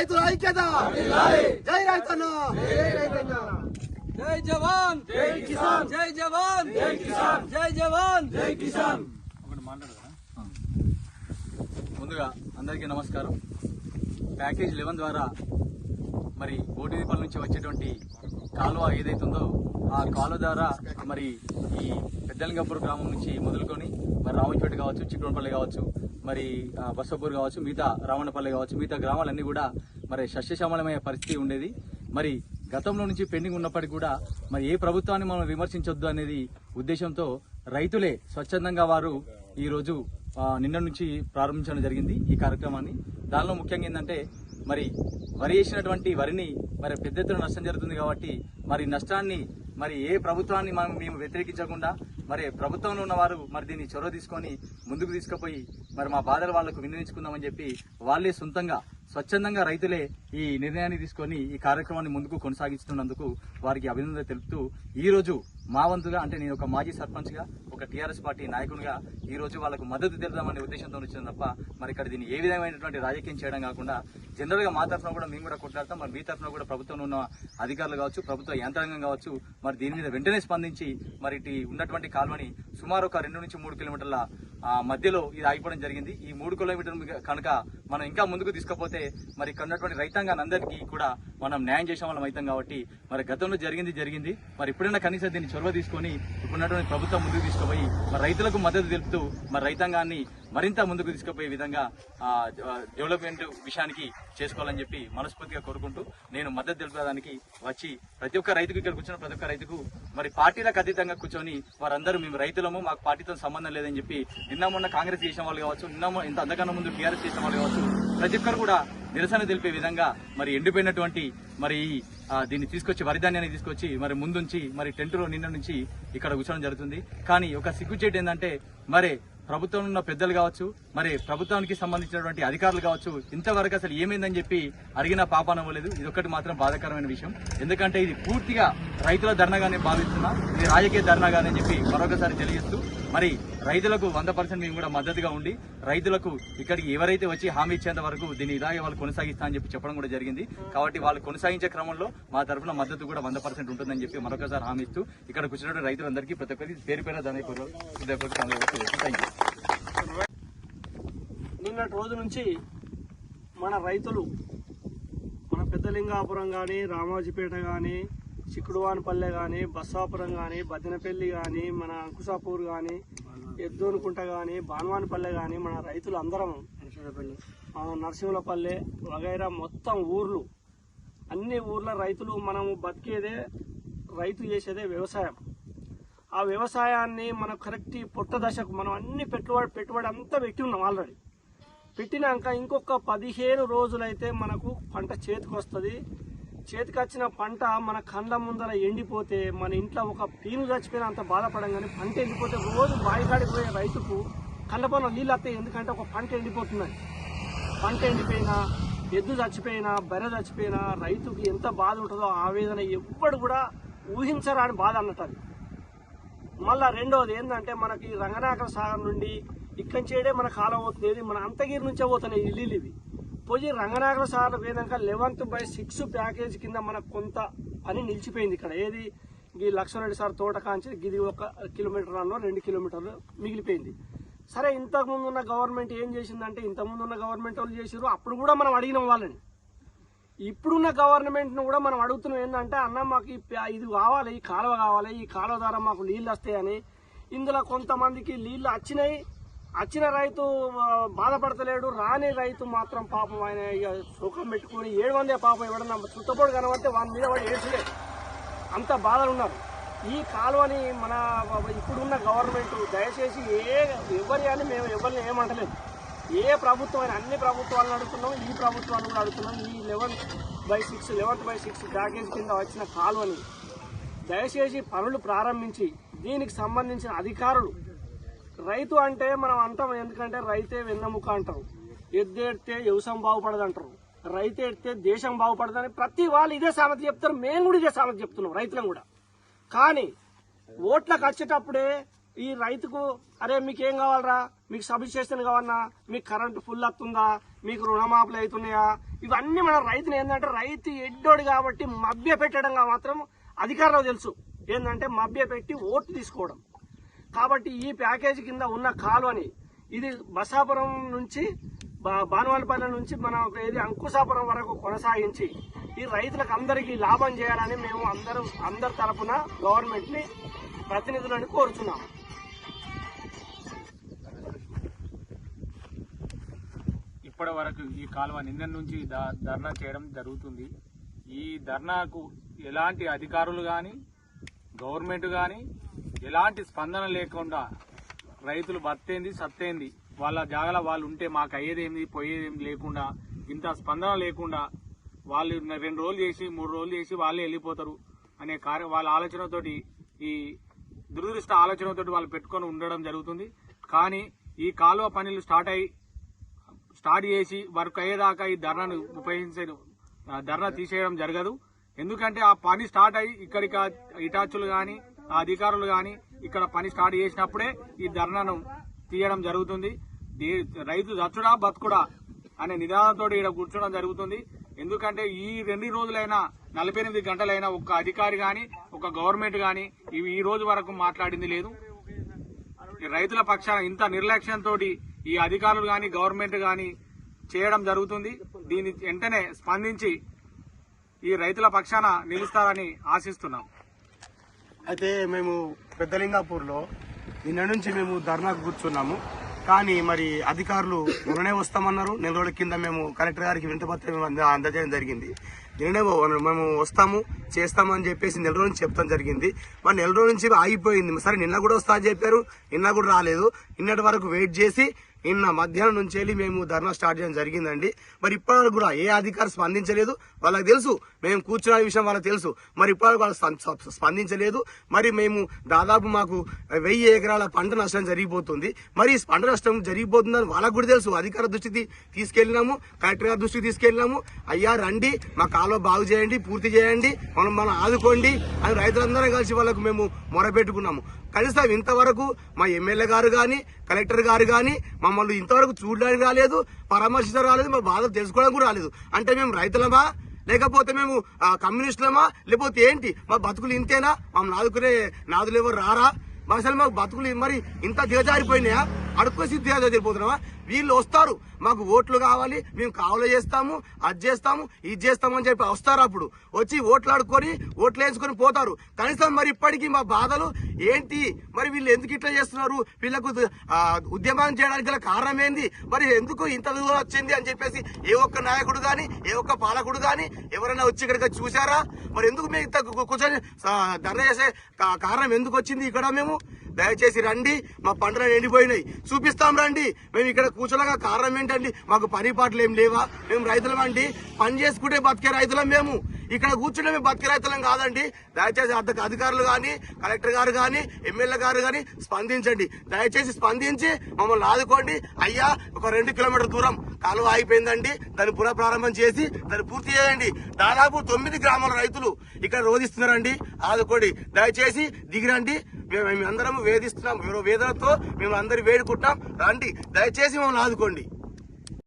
రైతుల ఐక్యత! జై రైతన్న! జై జవాన్! జై కిసాన్! జై జవాన్! జై కిసాన్! జై జవాన్! జై కిసాన్! ముందుగా అందరికీ నమస్కారం. ప్యాకేజ్ లెవెన్ ద్వారా మరి బోటిదీపాల నుంచి వచ్చేటువంటి కాలువ ఏదైతుందో ఆ కాలువ ద్వారా మరి ఈ పెద్దలింగపూర్ గ్రామం నుంచి మొదలుకొని మరి రామంపేట కావచ్చు చిక్కడపల్లి కావచ్చు మరి బసపూర్ కావచ్చు మిగతా రావణపల్లి కావచ్చు మిగతా గ్రామాలన్నీ కూడా మరి సస్యశ్యామలమయ్యే పరిస్థితి ఉండేది. మరి గతంలో నుంచి పెండింగ్ ఉన్నప్పటికీ కూడా మరి ఏ ప్రభుత్వాన్ని మనం విమర్శించొద్దు అనేది ఉద్దేశంతో రైతులే స్వచ్ఛందంగా వారు ఈరోజు నిన్న నుంచి ప్రారంభించడం జరిగింది ఈ కార్యక్రమాన్ని. దానిలో ముఖ్యంగా ఏంటంటే మరి వరి వేసినటువంటి వరిని మరి పెద్ద ఎత్తున నష్టం జరుగుతుంది కాబట్టి మరి నష్టాన్ని మరి ఏ ప్రభుత్వాన్ని మనం మేము వ్యతిరేకించకుండా మరి ప్రభుత్వంలో ఉన్నవారు మరి దీన్ని చొరవ తీసుకొని ముందుకు తీసుకుపోయి మరి మా బాధలు వాళ్ళకు వినియోగించుకుందామని చెప్పి వాళ్ళే సొంతంగా స్వచ్ఛందంగా రైతులే ఈ నిర్ణయాన్ని తీసుకొని ఈ కార్యక్రమాన్ని ముందుకు కొనసాగిస్తున్నందుకు వారికి అభినందన తెలుపుతూ ఈ రోజు మా వంతుగా అంటే నేను ఒక మాజీ సర్పంచ్గా ఒక టీఆర్ఎస్ పార్టీ నాయకునిగా ఈ రోజు వాళ్ళకు మద్దతు తెలుదామనే ఉద్దేశంతో వచ్చింది తప్ప మరి ఇక్కడ దీన్ని ఏ విధమైనటువంటి రాజకీయం చేయడం కాకుండా జనరల్గా మా తరఫున కూడా మేము కూడా కొట్లాడతాం మరి మీ తరఫున కూడా ప్రభుత్వంలో ఉన్న అధికారులు కావచ్చు ప్రభుత్వ యంత్రాంగం కావచ్చు మరి దీని మీద వెంటనే స్పందించి మరి ఉన్నటువంటి కాలువని సుమారు ఒక రెండు నుంచి మూడు కిలోమీటర్ల మధ్యలో ఇది ఆగిపోవడం జరిగింది. ఈ మూడు కిలోమీటర్లు కనుక మనం ఇంకా ముందుకు తీసుకపోతే మరి కన్నటువంటి ఉన్నటువంటి రైతాంగాన్ని అందరికీ కూడా మనం న్యాయం చేసే వాళ్ళం అవుతాం కాబట్టి మరి గతంలో జరిగింది జరిగింది. మరి ఇప్పుడైనా కనీసం దీన్ని చొరవ తీసుకొని ఉన్నటువంటి ప్రభుత్వం ముందుకు తీసుకుపోయి మరి రైతులకు మద్దతు తెలుపుతూ మరి రైతాంగాన్ని మరింత ముందుకు తీసుకుపోయే విధంగా డెవలప్మెంట్ విషయానికి చేసుకోవాలని చెప్పి మనస్ఫూర్తిగా కోరుకుంటూ నేను మద్దతు తెలుపడానికి వచ్చి ప్రతి ఒక్క రైతుకు ఇక్కడ కూర్చున్న ప్రతి ఒక్క రైతుకు మరి పార్టీలకు అతీతంగా కూర్చొని వారందరూ మేము రైతులము మాకు పార్టీతో సంబంధం లేదని చెప్పి నిన్న మొన్న కాంగ్రెస్ చేసిన వాళ్ళు కావచ్చు నిన్న ఇంత అంతకన్నా ముందు టీఆర్ఎస్ చేసిన వాళ్ళు కావచ్చు ప్రతి ఒక్కరు కూడా నిరసన తెలిపే విధంగా మరి ఎండిపోయినటువంటి మరి ఈ, దీన్ని తీసుకొచ్చి వరిధాన్యాన్ని తీసుకొచ్చి మరి ముందుంచి మరి టెంటులో నిన్న నుంచి ఇక్కడ కూర్చోవడం జరుగుతుంది. కానీ ఒక సిగ్గుచేటు ఏంటంటే మరి ప్రభుత్వం ఉన్న పెద్దలు కావచ్చు మరి ప్రభుత్వానికి సంబంధించినటువంటి అధికారులు కావచ్చు ఇంతవరకు అసలు ఏమైందని చెప్పి అడిగిన పాపానవ్వలేదు ఇది ఒకటి మాత్రం బాధాకరమైన విషయం. ఎందుకంటే ఇది పూర్తిగా రైతుల ధర్నాగానే భావిస్తున్నా ఇది రాజకీయ ధర్నాగానే చెప్పి మరొకసారి తెలియజేస్తూ మరి రైతులకు వంద పర్సెంట్ మేము కూడా మద్దతుగా ఉండి రైతులకు ఇక్కడికి ఎవరైతే వచ్చి హామీ ఇచ్చేంత వరకు దీన్ని ఇలాగే వాళ్ళు కొనసాగిస్తా అని చెప్పి చెప్పడం కూడా జరిగింది. కాబట్టి వాళ్ళు కొనసాగించే క్రమంలో మా తరఫున మద్దతు కూడా వంద పర్సెంట్ ఉంటుందని చెప్పి మరొకసారి హామీ ఇస్తూ ఇక్కడ కూర్చున్న రైతులందరికీ ప్రతి ఒక్కరికి పేరు పేరు దాని థ్యాంక్ యూ నిన్నటి రోజు నుంచి మన రైతులు మన పెద్దలింగాపురం కానీ రామాజీపేట కానీ చిక్కుడువానిపల్లె కానీ బస్సాపురం కానీ బద్దెనపల్లి కానీ మన అంకుసాపూర్ కానీ ఎద్దోనుకుంట కానీ బాన్వానిపల్లె కానీ మన రైతులు అందరం నరసింహులపల్లె వగైరా మొత్తం ఊర్లు. అన్ని ఊర్ల రైతులు మనము బతికేదే రైతు చేసేదే వ్యవసాయం. ఆ వ్యవసాయాన్ని మనం కరెక్ట్ పొట్ట దశకు మనం అన్ని పెట్టుబడి పెట్టుబడి అంతా పెట్టి ఉన్నాం ఆల్రెడీ. పెట్టినాక ఇంకొక పదిహేను రోజులైతే మనకు పంట చేతికి వస్తుంది చేతికి వచ్చిన పంట మన కండ్ల ముందర ఎండిపోతే మన ఇంట్లో ఒక పీను చచ్చిపోయినా అంత బాధపడం కానీ పంట ఎండిపోతే రోజు బాయికాడికి పోయే రైతుకు కళ్ళపన పనులు నీళ్ళు వస్తాయి. ఎందుకంటే ఒక పంట ఎండిపోతున్నాయి పంట ఎండిపోయినా ఎద్దు చచ్చిపోయినా బర్రె చచ్చిపోయినా రైతుకి ఎంత బాధ ఉంటుందో ఆవేదన ఎప్పుడు కూడా ఊహించరాని బాధ అన్నట్టు. అది మళ్ళా రెండవది ఏంటంటే మనకి రంగనాయక సాగర్ నుండి ఇక్కడి చేయడే మన కాలం అవుతుంది మన అంతగిరి నుంచే పోతున్నాయి ఇల్లు ఇవి. పోయి రంగనాగర సార్ పోయినాక లెవెన్త్ బై సిక్స్ ప్యాకేజ్ కింద మనకు కొంత పని నిలిచిపోయింది ఇక్కడ. ఏది? ఈ లక్ష్మణరెడ్డి సార్ తోట కాంచి ఇది ఒక కిలోమీటర్ అన్నో రెండు కిలోమీటర్లు మిగిలిపోయింది. సరే ఇంతకుముందు ఉన్న గవర్నమెంట్ ఏం చేసిందంటే ఇంతకుముందు ఉన్న గవర్నమెంట్ వాళ్ళు చేసారు అప్పుడు కూడా మనం అడిగినాం వాళ్ళని. ఇప్పుడున్న గవర్నమెంట్ను కూడా మనం అడుగుతున్నాం ఏంటంటే అన్న మాకు ప్యా- ఇది కావాలి ఈ కాలువ కావాలి ఈ కాలువ ద్వారా మాకు నీళ్ళు వస్తాయని. ఇందులో కొంతమందికి నీళ్ళు వచ్చినాయి వచ్చిన రైతు బాధపడతలేడు. రాని రైతు మాత్రం పాపం ఆయన సుఖం పెట్టుకుని ఏడు వందే పాపం ఎవడన్నా చుట్టపోడు కనబడితే వాళ్ళ మీద వాడు ఏడ్చలేదు అంత బాధలు ఉన్నారు ఈ కాలువని మన ఇప్పుడున్న గవర్నమెంట్ దయచేసి ఏ ఎవరి అని మేము ఎవరిని ఏమంటలేదు. ఏ ప్రభుత్వం అయినా అన్ని ప్రభుత్వాలను అడుగుతున్నాం ఈ ప్రభుత్వాలను కూడా అడుగుతున్నాం. ఈ eleven by six eleventh by six package కింద వచ్చిన కాలువని దయచేసి పనులు ప్రారంభించి దీనికి సంబంధించిన అధికారులు రైతు అంటే మనం అంటాం ఎందుకంటే రైతే వెన్నెముక అంటారు. ఎద్దేడితే వ్యవసాయం బాగుపడదు అంటారు రైతు ఎడితే దేశం బాగుపడదని ప్రతి వాళ్ళు ఇదే సామెత చెప్తారు. మేము కూడా ఇదే సామెత చెప్తున్నాం రైతులం కూడా. కానీ ఓట్లకు వచ్చేటప్పుడే ఈ రైతుకు అరే మీకేం కావాలరా? మీకు సబ్స్టేషన్ కావన్నా మీకు కరెంటు ఫుల్ వస్తుందా? మీకు రుణమాపులు అవుతున్నాయా? ఇవన్నీ మన రైతుని ఏంటంటే రైతు ఎడ్డోడు కాబట్టి మభ్య పెట్టడంగా మాత్రం అధికారులు తెలుసు. ఏంటంటే మభ్య పెట్టి ఓట్లు తీసుకోవడం. కాబట్టి ఈ ప్యాకేజీ కింద ఉన్న కాలువని ఇది బసాపురం నుంచి బా- నుంచి మన ఏది అంకుశాపురం వరకు కొనసాగించి ఈ రైతులకు అందరికీ లాభం చేయాలని మేము అందరం అందరి తరపున గవర్నమెంట్ని ప్రతినిధులను కోరుతున్నాము ఇప్పటి వరకు ఈ కాలువ నిన్న నుంచి ధర్నా చేయడం జరుగుతుంది. ఈ ధర్నాకు ఎలాంటి అధికారులు కానీ గవర్నమెంట్ కానీ ఎలాంటి స్పందన లేకుండా రైతులు బతేంది సత్తేంది వాళ్ళ జాగల వాళ్ళు ఉంటే మాకు అయ్యేదేమి పోయేదేమి లేకుండా ఇంత స్పందన లేకుండా వాళ్ళు రెండు రోజులు చేసి మూడు రోజులు చేసి వాళ్ళే వెళ్ళిపోతారు అనే కార్య వాళ్ళ ఆలోచనతోటి ఈ దురదృష్ట ఆలోచనతోటి వాళ్ళు పెట్టుకొని ఉండడం జరుగుతుంది. కానీ ఈ కాలువ పనులు స్టార్ట్ అయ్యి స్టార్ట్ చేసి వర్క్ అయ్యేదాకా ఈ ధర్నాను ఉపయోగించే ధర్నా తీసేయడం జరగదు. ఎందుకంటే ఆ పని స్టార్ట్ అయ్యి ఇక్కడికి ఇటాచులు కానీ అధికారులు కానీ ఇక్కడ పని స్టార్ట్ చేసినప్పుడే ఈ ధర్నాను తీయడం జరుగుతుంది. రైతు చచ్చుడా బతుకుడా అనే నిదానంతో ఇక్కడ కూర్చోవడం జరుగుతుంది. ఎందుకంటే ఈ రెండు రోజులైనా నలభై ఎనిమిది గంటలైనా ఒక అధికారి కానీ ఒక గవర్నమెంట్ కానీ ఇవి ఈ రోజు వరకు మాట్లాడింది లేదు. ఈ రైతుల పక్షాన ఇంత నిర్లక్ష్యంతో ఈ అధికారులు కానీ గవర్నమెంట్ కానీ చేయడం జరుగుతుంది. దీన్ని వెంటనే స్పందించి ఈ రైతుల పక్షాన నిలుస్తారని ఆశిస్తున్నాం. అయితే మేము పెద్దలింగాపూర్లో నిన్న నుంచి మేము ధర్నాకు కూర్చున్నాము. కానీ మరి అధికారులు మొన్ననే వస్తామన్నారు. నెల రోజుల కింద మేము కలెక్టర్ గారికి వింతపత్రం అందజేయడం జరిగింది. నిన్ననే మేము వస్తాము చేస్తామని చెప్పేసి నెల రోజు నుంచి చెప్తాం జరిగింది. మరి నెల రోజు నుంచి ఆగిపోయింది. సరే నిన్న కూడా వస్తా అని చెప్పారు. నిన్న కూడా రాలేదు. నిన్నటి వరకు వెయిట్ చేసి నిన్న మధ్యాహ్నం నుంచి వెళ్ళి మేము ధర్నా స్టార్ట్ చేయడం జరిగిందండి. మరి ఇప్పటివరకు కూడా ఏ అధికారి స్పందించలేదు. వాళ్ళకి తెలుసు మేము కూర్చున్న విషయం వాళ్ళకి తెలుసు. మరి ఇప్పటివరకు వాళ్ళు స్ప- స్పందించలేదు. మరి మేము దాదాపు మాకు వెయ్యి ఎకరాల పంట నష్టం జరిగిపోతుంది. మరి పంట నష్టం జరిగిపోతుందని వాళ్ళకు కూడా తెలుసు. అధికార దృష్టికి తీసుకెళ్ళినాము కలెక్టర్ గారి దృష్టికి తీసుకెళ్ళినాము. అయ్యా రండి మా కాలువ బాగు చేయండి పూర్తి చేయండి మనం మనం ఆదుకోండి అని రైతులందరం కలిసి వాళ్ళకు మేము మొరపెట్టుకున్నాము. కనీసం ఇంతవరకు మా ఎమ్మెల్యే గారు కానీ కలెక్టర్ గారు కానీ మమ్మల్ని ఇంతవరకు చూడడానికి రాలేదు పరామర్శించడం రాలేదు మా బాధ తెలుసుకోవడానికి కూడా రాలేదు. అంటే మేము రైతులమా? లేకపోతే మేము కమ్యూనిస్టులమా? లేకపోతే ఏంటి? మా బతుకులు ఇంతేనా? మా నాదుకునే నాదులు ఎవరు రారా? అసలు మాకు బతుకులు మరి ఇంత దిగజారిపోయినాయా? అడుక్కోసి దిగజారిపోతున్నావా? వీళ్ళు వస్తారు. మాకు ఓట్లు కావాలి మేము కావులు చేస్తాము అది చేస్తాము ఇది చేస్తాము అని చెప్పి వస్తారు అప్పుడు. వచ్చి ఓట్లు ఆడుకొని ఓట్లు వేసుకొని పోతారు. కనీసం మరి ఇప్పటికీ మా బాధలు ఏంటి? మరి వీళ్ళు ఎందుకు ఇట్లా చేస్తున్నారు? వీళ్ళకు ఉద్యమాన్ని ఉద్యమం చేయడానికి గల కారణం ఏంది? మరి ఎందుకు ఇంత దూరం వచ్చింది అని చెప్పేసి ఏ ఒక్క నాయకుడు కానీ ఏ ఒక్క పాలకుడు కానీ ఎవరైనా వచ్చి ఇక్కడికి చూసారా మరి ఎందుకు మేము ఇంత కూర్చొని ఆ, ధర్నా చేసే కారణం ఎందుకు వచ్చింది ఇక్కడ మేము? దయచేసి రండి మా పంటలు ఎండిపోయినాయి. చూపిస్తాం రండి. మేము ఇక్కడ కూర్చోలేక కారణం ఏంటండి? మాకు పని పాటలు ఏం లేవా? మేము రైతులం అండి పని చేసుకుంటే బతికే రైతులం మేము. ఇక్కడ కూర్చుంటే మేము బతికే కాదండి. దయచేసి అధికారులు కానీ కలెక్టర్ గారు కానీ ఎమ్మెల్యే గారు కానీ స్పందించండి. దయచేసి స్పందించి మమ్మల్ని ఆదుకోండి. అయ్యా ఒక రెండు కిలోమీటర్ దూరం కాలువ ఆగిపోయిందండి. దాన్ని పునఃప్రారంభం చేసి దాన్ని పూర్తి చేయండి. దాదాపు తొమ్మిది గ్రామాల రైతులు ఇక్కడ రోధిస్తున్నారండి. ఆదుకోండి. దయచేసి దిగిరండి. మేము మేము అందరం వేధిస్తున్నాం. వేదనతో మేము అందరు వేడుకుంటాం రండి. దయచేసి మమ్మల్ని ఆదుకోండి.